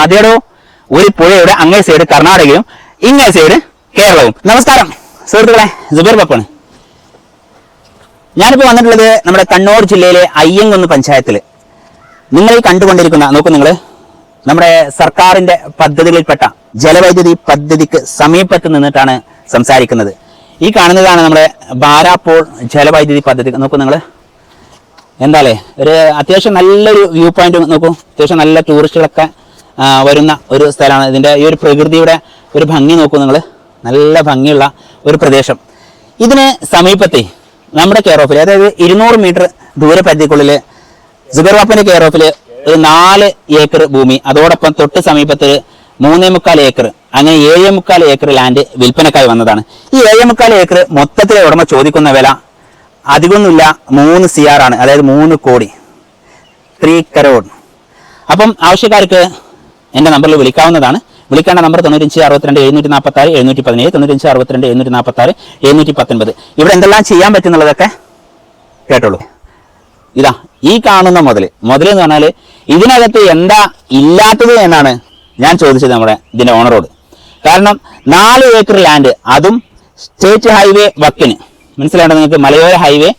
ആദ്യടോ ഒരു പുഴയുടെ അങ്ങേ സൈഡ് കർണാടകയും ഇങ്ങേ സൈഡ് കേരളവും. നമസ്കാരം. സുഹൃത്തുക്കളെ ജുബൈർ പപ്പാണ് ഞാനിപ്പോൾ വന്നിട്ടുള്ളത് നമ്മുടെ കണ്ണൂർ ജില്ലയിലെ അയ്യങ്കുന്ന് പഞ്ചായത്തിൽ നിങ്ങൾ ഈ കണ്ടുകൊണ്ടിരിക്കുന്ന നോക്കൂ നിങ്ങൾ നമ്മുടെ സർക്കാരിന്റെ പദ്ധതികളിൽപ്പെട്ട ജലവൈദ്യുതി പദ്ധതിക്ക് സമീപത്ത് നിന്നിട്ടാണ് സംസാരിക്കുന്നത്. ഈ കാണുന്നതാണ് നമ്മുടെ ബാരാപ്പോൾ ജലവൈദ്യുതി പദ്ധതി. നോക്കൂ നിങ്ങൾ എന്താല്ലേ ഒരു അത്യാവശ്യം നല്ലൊരു വ്യൂ പോയിന്റ് നോക്കൂ. അത്യാവശ്യം നല്ല ടൂറിസ്റ്റുകളൊക്കെ വരുന്ന ഒരു സ്ഥലമാണ്. ഇതിന്റെ ഈ ഒരു പ്രകൃതിയുടെ ഒരു ഭംഗി നോക്കൂ നിങ്ങൾ നല്ല ഭംഗിയുള്ള ഒരു പ്രദേശം. ഇതിന് സമീപത്തെ നമ്മുടെ കെയർ ഓഫിൽ അതായത് ഇരുന്നൂറ് മീറ്റർ ദൂരപരിധിക്കുള്ളിൽ സുബർ വാപ്പന്റെ കെയർ ഓഫിൽ ഒരു നാല് ഏക്കർ ഭൂമി. അതോടൊപ്പം തൊട്ട് സമീപത്ത് മൂന്നേ മുക്കാൽ ഏക്കർ അങ്ങനെ ഏഴേ മുക്കാൽ ഏക്കർ ലാൻഡ് വിൽപ്പനക്കായി വന്നതാണ്. ഈ ഏഴേ മുക്കാൽ ഏക്കർ മൊത്തത്തിലെ ഉടമ ചോദിക്കുന്ന വില? അധികമൊന്നുമില്ല. മൂന്ന് സി ആർ ആണ്. അതായത് മൂന്ന് കോടി. ത്രീ കരോഡ് അപ്പം ആവശ്യക്കാർക്ക് എന്റെ നമ്പറിൽ വിളിക്കാവുന്നതാണ്. വിളിക്കേണ്ട നമ്പർ തൊണ്ണൂറ്റഞ്ച് അറുപത്തിരണ്ട് എഴുന്നൂറ്റി നാൽപ്പത്തി ആറ് എഴുന്നൂറ്റി പതിനേഴ് തൊണ്ണൂറ്റഞ്ച് അറുപത്തിരണ്ട് എഴുന്നൂറ്റി നാൽപ്പത്തി ആറ് എഴുന്നൂറ്റി പത്തൊൻപത് ഇവിടെ എന്തെല്ലാം ചെയ്യാൻ പറ്റുന്നുള്ളതൊക്കെ കേട്ടോളൂ. ഇതാ ഈ കാണുന്ന മുതൽ മുതൽ എന്ന് പറഞ്ഞാൽ ഇതിനകത്ത് എന്താ ഇല്ലാത്തത് എന്നാണ് ഞാൻ ചോദിച്ചത് നമ്മുടെ ഇതിന്റെ ഓണറോട്. കാരണം നാല് ഏക്കർ ലാൻഡ് അതും സ്റ്റേറ്റ് ഹൈവേ വക്കിന്. മനസ്സിലാവേണ്ടത് നിങ്ങൾക്ക്? മലയോര ഹൈവേ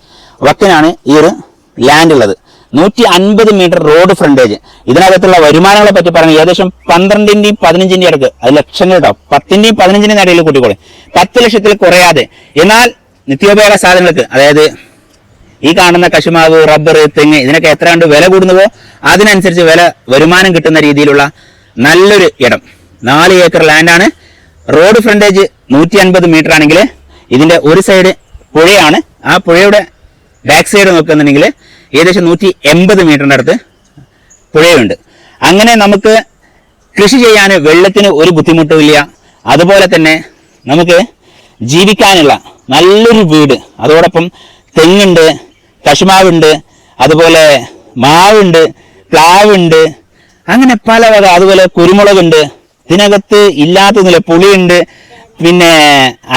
വക്കിനാണ് ഈ ഒരു ലാൻഡ് ഉള്ളത്. നൂറ്റി അൻപത് മീറ്റർ റോഡ് ഫ്രണ്ടേജ്. ഇതിനകത്തുള്ള വരുമാനങ്ങളെ പറ്റി പറയുന്നത് ഏകദേശം പന്ത്രണ്ടിന്റെയും പതിനഞ്ചിന്റെയും അടുക്ക്. അത് ലക്ഷങ്ങൾ കേട്ടോ. പത്തിന്റെയും പതിനഞ്ചിന്റെയും ഇടയിൽ കൂട്ടിക്കോളെ. പത്ത് ലക്ഷത്തിൽ കുറയാതെ. എന്നാൽ നിത്യോപയോഗ സാധനങ്ങൾക്ക് അതായത് ഈ കാണുന്ന കശുമാവ് റബ്ബർ തെങ്ങ് ഇതിനൊക്കെ എത്ര കണ്ട് വില കൂടുന്നുവോ അതിനനുസരിച്ച് വില വരുമാനം കിട്ടുന്ന രീതിയിലുള്ള നല്ലൊരു ഇടം. നാല് ഏക്കർ ലാൻഡാണ് റോഡ് ഫ്രണ്ടേജ് നൂറ്റി അൻപത് മീറ്റർ ആണെങ്കിൽ ഇതിന്റെ ഒരു സൈഡ് പുഴയാണ്. ആ പുഴയുടെ ബാക്ക് സൈഡ് നോക്കുകയാണെന്നുണ്ടെങ്കിൽ ഏകദേശം നൂറ്റി എൺപത് മീറ്ററിന്റെ അടുത്ത് പുഴയുണ്ട്. അങ്ങനെ നമുക്ക് കൃഷി ചെയ്യാൻ വെള്ളത്തിന് ഒരു ബുദ്ധിമുട്ടുമില്ല അതുപോലെ തന്നെ നമുക്ക് ജീവിക്കാനുള്ള നല്ലൊരു വീട് അതോടൊപ്പം തെങ്ങുണ്ട് കശുമാവുണ്ട് അതുപോലെ മാവുണ്ട് പ്ലാവുണ്ട് അങ്ങനെ പല വക അതുപോലെ കുരുമുളകുണ്ട്. ഇതിനകത്ത് ഇല്ലാത്തതിലെ പുളിയുണ്ട്. പിന്നെ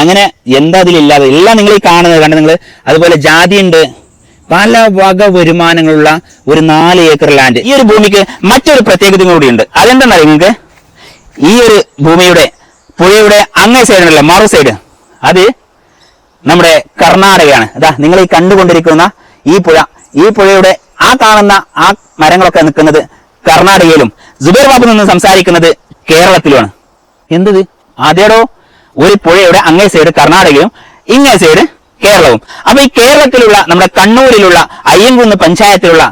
അങ്ങനെ എന്താ അതിലില്ലാതെ? എല്ലാം നിങ്ങൾ ഈ കാണുന്നത് കണ്ട് നിങ്ങൾ അതുപോലെ ജാതി ഉണ്ട് പല വക വരുമാനങ്ങളുള്ള ഒരു നാല് ഏക്കർ ലാൻഡ് ഈ ഒരു ഭൂമിക്ക് മറ്റൊരു പ്രത്യേകത കൂടിയുണ്ട് അതെന്താണെന്നറിയോ നിങ്ങൾക്ക്? ഈ ഒരു ഭൂമിയുടെ പുഴയുടെ അങ്ങേ സൈഡിലുള്ള മറു സൈഡ് അത് നമ്മുടെ കർണാടകയാണ്. അതാ നിങ്ങൾ ഈ കണ്ടുകൊണ്ടിരിക്കുന്ന ഈ പുഴ ഈ പുഴയുടെ ആ കാണുന്ന ആ മരങ്ങളൊക്കെ നിൽക്കുന്നത് കർണാടകയിലും. ജുബേർ ബാബു നിന്ന് സംസാരിക്കുന്നത് കേരളത്തിലുമാണ്. എന്തത് അതേടോ ഒരു പുഴയുടെ അങ്ങേ സൈഡ് കർണാടകയും ഇങ്ങേ സൈഡ് കേരളവും. അപ്പൊ ഈ കേരളത്തിലുള്ള നമ്മുടെ കണ്ണൂരിലുള്ള അയ്യൻകുന്ന് പഞ്ചായത്തിലുള്ള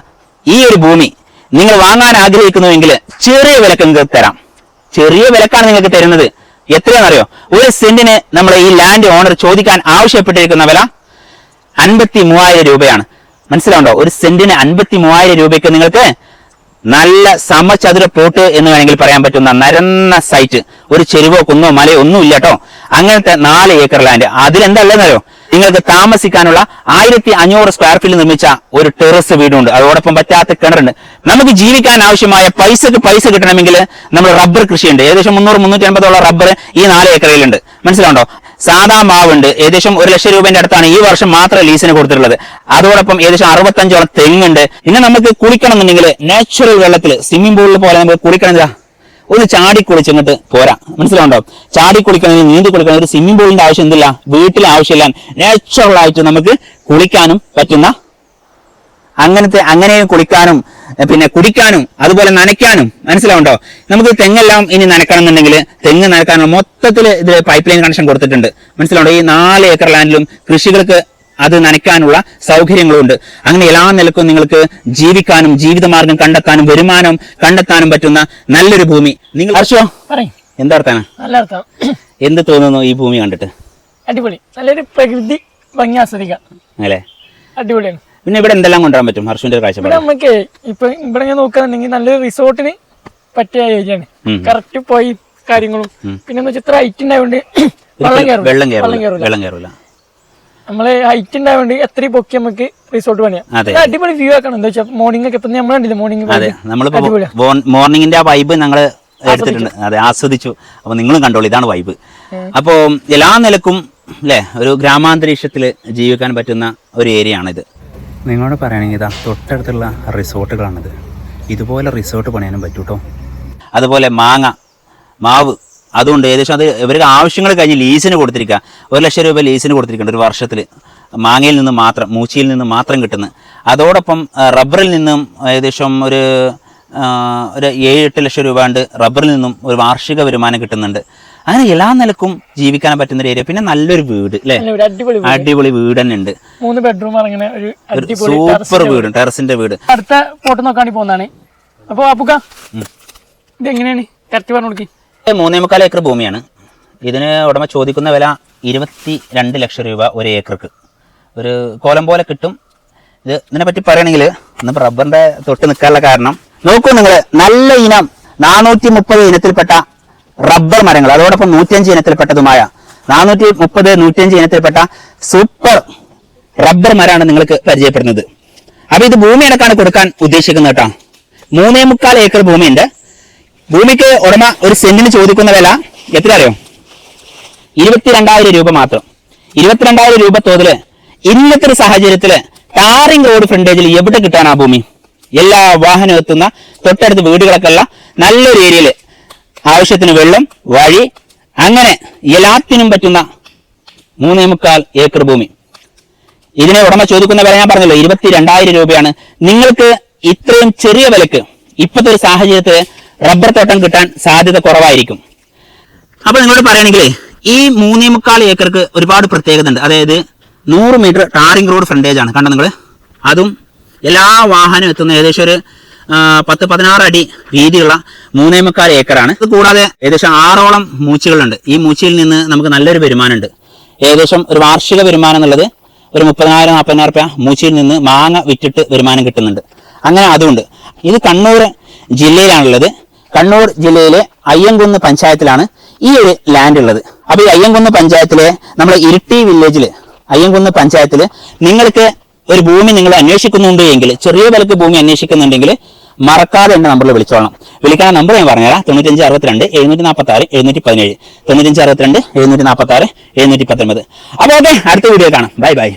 ഈ ഒരു ഭൂമി നിങ്ങൾ വാങ്ങാൻ ആഗ്രഹിക്കുന്നുവെങ്കിൽ ചെറിയ വിലക്ക് നിങ്ങൾക്ക് തരാം. ചെറിയ വിലക്കാണ് നിങ്ങൾക്ക് തരുന്നത്. എത്രയാണെന്നറിയോ? ഒരു സെന്റിന് നമ്മുടെ ഈ ലാൻഡ് ഓണർ ചോദിക്കാൻ ആവശ്യപ്പെട്ടിരിക്കുന്ന വില അൻപത്തി മൂവായിരം രൂപയാണ്. മനസ്സിലാവുണ്ടോ ഒരു സെന്റിന് അൻപത്തി മൂവായിരം രൂപയ്ക്ക് നിങ്ങൾക്ക് നല്ല സമചതുര പ്ലോട്ട് എന്ന് വേണമെങ്കിൽ പറയാൻ പറ്റുന്ന നരന്ന സൈറ്റ് ഒരു ചെരുവോ കുന്നോ മലയോ ഒന്നും ഇല്ല കേട്ടോ അങ്ങനത്തെ നാല് ഏക്കർ ലാൻഡ് അതിലെന്തല്ലെന്നറിയോ നിങ്ങൾക്ക് താമസിക്കാനുള്ള ആയിരത്തി അഞ്ഞൂറ് സ്ക്വയർ ഫീറ്റ് നിർമ്മിച്ച ഒരു ടെറസ് വീടുണ്ട്. അതോടൊപ്പം പറ്റാത്ത കിണറുണ്ട്. നമുക്ക് ജീവിക്കാൻ ആവശ്യമായ പൈസക്ക് പൈസ കിട്ടണമെങ്കിൽ നമ്മൾ റബ്ബർ കൃഷിയുണ്ട്. ഏകദേശം മുന്നൂറ് മുന്നൂറ്റി അൻപതോളം റബ്ബർ ഈ നാല് ഏക്കറിലുണ്ട് മനസ്സിലാവുണ്ടോ സാധാ മാവുണ്ട്. ഏകദേശം ഒരു ലക്ഷം രൂപന്റെ അടുത്താണ് ഈ വർഷം മാത്രം ലീസിന് കൊടുത്തിട്ടുള്ളത്. അതോടൊപ്പം ഏകദേശം അറുപത്തഞ്ചോളം തെങ്ങുണ്ട്. ഇനി നമുക്ക് കുളിക്കണം എന്നുണ്ടെങ്കിൽ നാച്ചുറൽ വെള്ളത്തിൽ സ്വിമ്മിംഗ് പൂളിൽ പോലെ നമുക്ക് കുളിക്കണം ഒന്ന് ചാടി കുളിച്ചിങ്ങോട്ട് പോരാ. മനസ്സിലാവുണ്ടോ ചാടി കുളിക്കണമെങ്കിൽ നീന്തി കുളിക്കണം ഒരു സ്വിമ്മിംഗ് പൂളിന്റെ ആവശ്യം എന്തില്ല? വീട്ടിലെ ആവശ്യമില്ല നാച്ചുറൽ ആയിട്ട് നമുക്ക് കുളിക്കാനും പറ്റുന്ന അങ്ങനത്തെ അങ്ങനെ കുളിക്കാനും പിന്നെ കുടിക്കാനും അതുപോലെ നനയ്ക്കാനും മനസ്സിലാവുണ്ടോ? നമുക്ക് തെങ്ങെല്ലാം ഇനി നനക്കണം എന്നുണ്ടെങ്കിൽ തെങ്ങ് നനക്കാനുള്ള മൊത്തത്തിൽ ഇത് പൈപ്പ് ലൈൻ കണക്ഷൻ കൊടുത്തിട്ടുണ്ട്. മനസ്സിലാവുണ്ടോ? ഈ നാല് ഏക്കർ ലാൻഡിലും കൃഷികൾക്ക് അത് നനയ്ക്കാനുള്ള സൗകര്യങ്ങളുണ്ട്. അങ്ങനെ എല്ലാ നിലക്കും നിങ്ങൾക്ക് ജീവിക്കാനും ജീവിതമാർഗം കണ്ടെത്താനും വരുമാനം കണ്ടെത്താനും പറ്റുന്ന നല്ലൊരു ഭൂമി. നിങ്ങൾ ഹർഷോ എന്താ അർത്ഥാണ് എന്ത് തോന്നുന്നു ഈ ഭൂമി കണ്ടിട്ട്? അടിപൊളി. നല്ലൊരു പ്രകൃതി ഭംഗി ആസ്വദിക്കാം. അല്ലേ? അടിപൊളിയാണ്. പിന്നെ ഇവിടെ എന്തെല്ലാം കൊണ്ടുവരാൻ പറ്റും? ഹർഷുവിന്റെ ഒരു ഇവിടെ കാഴ്ചപ്പാട് നമുക്ക് ഇപ്പൊ ഇവിടെ ഞാൻ നോക്കുകയാണെന്നുണ്ടെങ്കിൽ നല്ലൊരു റിസോർട്ടിന് പറ്റിയ ഏരിയയാണ്. കറക്റ്റ് പോയി കാര്യങ്ങളും. പിന്നെ എന്ന് വെച്ചാൽ ഇത്ര ഹൈറ്റ് ഉണ്ടായതുകൊണ്ട് വെള്ളം കയറും വെള്ളം കയറില്ല നമ്മൾ ഹൈറ്റ് ഉണ്ടായതുകൊണ്ട് എത്രയും പൊക്കി നമുക്ക് റിസോർട്ട് പണിയാം. അടിപൊളി വ്യൂ ആക്കണം. എന്താ വെച്ചാൽ മോർണിംഗ് ഒക്കെ ഇപ്പൊ കണ്ടില്ല? മോർണിംഗ് മോർണിംഗിന്റെ ആ വൈബ് ഞങ്ങൾ എടുത്തിട്ടുണ്ട്. അതെ ആസ്വദിച്ചു. അപ്പൊ നിങ്ങളും കണ്ടോളൂ ഇതാണ് വൈബ് അപ്പോ എല്ലാ നിലക്കും അല്ലേ ഒരു ഗ്രാമാന്തരീക്ഷത്തിൽ ജീവിക്കാൻ പറ്റുന്ന ഒരു ഏരിയ ആണിത്. നിങ്ങളോട് പറയുകയാണെങ്കിൽ ഇതാ തൊട്ടടുത്തുള്ള റിസോർട്ടുകളാണിത്. ഇതുപോലെ റിസോർട്ട് പണിയാനും പറ്റൂട്ടോ? അതുപോലെ മാങ്ങ മാവ്. അതുകൊണ്ട് ഏകദേശം അത് ഇവർക്ക് ആവശ്യങ്ങൾ കഴിഞ്ഞ് ലീസിന് കൊടുത്തിരിക്കുക ഒരു ലക്ഷം രൂപ ലീസിന് കൊടുത്തിരിക്കുന്നുണ്ട് ഒരു വർഷത്തിൽ മാങ്ങയിൽ നിന്ന് മാത്രം മൂച്ചിയിൽ നിന്ന് മാത്രം കിട്ടുന്നത്. അതോടൊപ്പം റബ്ബറിൽ നിന്നും ഏകദേശം ഒരു ഒരു ഏഴ് എട്ട് ലക്ഷം രൂപ ഉണ്ട് റബ്ബറിൽ നിന്നും ഒരു വാർഷിക വരുമാനം കിട്ടുന്നുണ്ട്. അങ്ങനെ എല്ലാ നിലക്കും ജീവിക്കാൻ പറ്റുന്ന ഒരു ഏരിയ പിന്നെ നല്ലൊരു വീട് അല്ലേ അടിപൊളി വീട്. തന്നെ ഉണ്ട്. മൂന്ന് ബെഡ്റൂം അങ്ങനെ ഒരു സൂപ്പർ വീട് ടെറസിന്റെ വീട്. അടുത്ത ഫോട്ടോ നോക്കാണ്ടി പോകുന്നതാണ്. അപ്പൊ അപ്പുക്ക ഇത് എങ്ങനെയാണ്? കറക്റ്റ് പറഞ്ഞു കൊടുക്കി. മൂന്നേ മുക്കാൽ ഏക്കർ ഭൂമിയാണ്. ഇതിന് ഉടമ ചോദിക്കുന്ന വില ഇരുപത്തി രണ്ട് ലക്ഷം രൂപ ഒരു ഏക്കർക്ക്. ഒരു കോലം പോലെ കിട്ടും. ഇത് ഇതിനെ പറ്റി പറയുകയാണെങ്കിൽ ഇന്നിപ്പോൾ റബ്ബറിന്റെ തൊട്ട് നിൽക്കാനുള്ള കാരണം. നോക്കൂ നിങ്ങൾ നല്ല ഇനം നാനൂറ്റി മുപ്പത് ഇനത്തിൽപ്പെട്ട റബ്ബർ മരങ്ങൾ അതോടൊപ്പം നൂറ്റിയഞ്ച് ഇനത്തിൽപ്പെട്ടതുമായ നാനൂറ്റി മുപ്പത് നൂറ്റിയഞ്ച് ഇനത്തിൽപ്പെട്ട സൂപ്പർ റബ്ബർ മരമാണ് നിങ്ങൾക്ക് പരിചയപ്പെടുന്നത്. അപ്പൊ ഇത് ഭൂമി അടക്കാണ് കൊടുക്കാൻ ഉദ്ദേശിക്കുന്നത് കേട്ടോ. മൂന്നേ മുക്കാൽ ഏക്കർ ഭൂമിയുണ്ട്. ഭൂമിക്ക് ഉടമ ഒരു സെന്റിന് ചോദിക്കുന്ന വില എത്ര അറിയോ? ഇരുപത്തിരണ്ടായിരം രൂപ മാത്രം. ഇരുപത്തിരണ്ടായിരം രൂപ തോതിൽ ഇന്നത്തെ ഒരു സാഹചര്യത്തിൽ ടാറിംഗ് റോഡ് ഫ്രണ്ടേജിൽ എവിടെ കിട്ടാൻ ആ ഭൂമി? എല്ലാ വാഹനം എത്തുന്ന തൊട്ടടുത്ത് വീടുകളൊക്കെ ഉള്ള നല്ലൊരു ഏരിയയിൽ ആവശ്യത്തിന് വെള്ളം വഴി അങ്ങനെ എല്ലാത്തിനും പറ്റുന്ന മൂന്നേ മുക്കാൽ ഏക്കർ ഭൂമി. ഇതിനെ ഉടമ ചോദിക്കുന്ന വില ഞാൻ പറഞ്ഞല്ലോ ഇരുപത്തി രണ്ടായിരം രൂപയാണ്. നിങ്ങൾക്ക് ഇത്രയും ചെറിയ വിലക്ക് ഇപ്പോഴത്തെ ഒരു സാഹചര്യത്തിൽ റബ്ബർ തോട്ടം കിട്ടാൻ സാധ്യത കുറവായിരിക്കും. അപ്പൊ നിങ്ങളോട് പറയുകയാണെങ്കിൽ ഈ മൂന്നേ മുക്കാൽ ഏക്കർക്ക് ഒരുപാട് പ്രത്യേകത ഉണ്ട് അതായത് നൂറ് മീറ്റർ ടാറിംഗ് റോഡ് ഫ്രണ്ടേജ് ആണ്. കണ്ടോ നിങ്ങൾ അതും എല്ലാ വാഹനവും എത്തുന്ന ഏകദേശം ഒരു പത്ത് പതിനാറ് അടി വീതിയുള്ള മൂന്നേ മുക്കാൽ ഏക്കറാണ്. ഇത് കൂടാതെ ഏകദേശം ആറോളം മൂച്ചികളുണ്ട്. ഈ മൂച്ചിയിൽ നിന്ന് നമുക്ക് നല്ലൊരു വരുമാനമുണ്ട്. ഏകദേശം ഒരു വാർഷിക വരുമാനം എന്നുള്ളത് ഒരു മുപ്പതിനായിരം നാൽപ്പതിനായിരം രൂപ മൂച്ചിയിൽ നിന്ന് മാങ്ങ വിറ്റിട്ട് വരുമാനം കിട്ടുന്നുണ്ട്. അങ്ങനെ അതുകൊണ്ട് ഇത് കണ്ണൂർ ജില്ലയിലാണുള്ളത്. കണ്ണൂർ ജില്ലയിലെ അയ്യങ്കുന്ന് പഞ്ചായത്തിലാണ് ഈ ഒരു ലാൻഡ് ഉള്ളത്. അപ്പൊ ഈ അയ്യങ്കുന്ന് പഞ്ചായത്തിലെ നമ്മുടെ ഇരിട്ടി വില്ലേജിൽ അയ്യങ്കുന്ന് പഞ്ചായത്തിൽ നിങ്ങൾക്ക് ഒരു ഭൂമി നിങ്ങൾ അന്വേഷിക്കുന്നുണ്ട് എങ്കിൽ ചെറിയ വിലക്ക് ഭൂമി അന്വേഷിക്കുന്നുണ്ടെങ്കിൽ മറക്കാതെ എന്റെ നമ്പറിൽ വിളിച്ചോളണം. വിളിക്കാൻ നമ്പർ ഞാൻ പറഞ്ഞുതരാം. തൊണ്ണൂറ്റഞ്ച് അറുപത്തിരണ്ട് എഴുന്നൂറ്റി നാൽപ്പത്തി ആറ് എഴുന്നൂറ്റി പതിനേഴ് തൊണ്ണൂറ്റഞ്ച് അറുപത്തിരണ്ട് എഴുന്നൂറ്റി നാൽപ്പത്തി ആറ് എഴുന്നൂറ്റി പത്തൊൻപത് അപ്പോൾ ഓക്കെ അടുത്ത വീഡിയോ കാണാം. Bye bye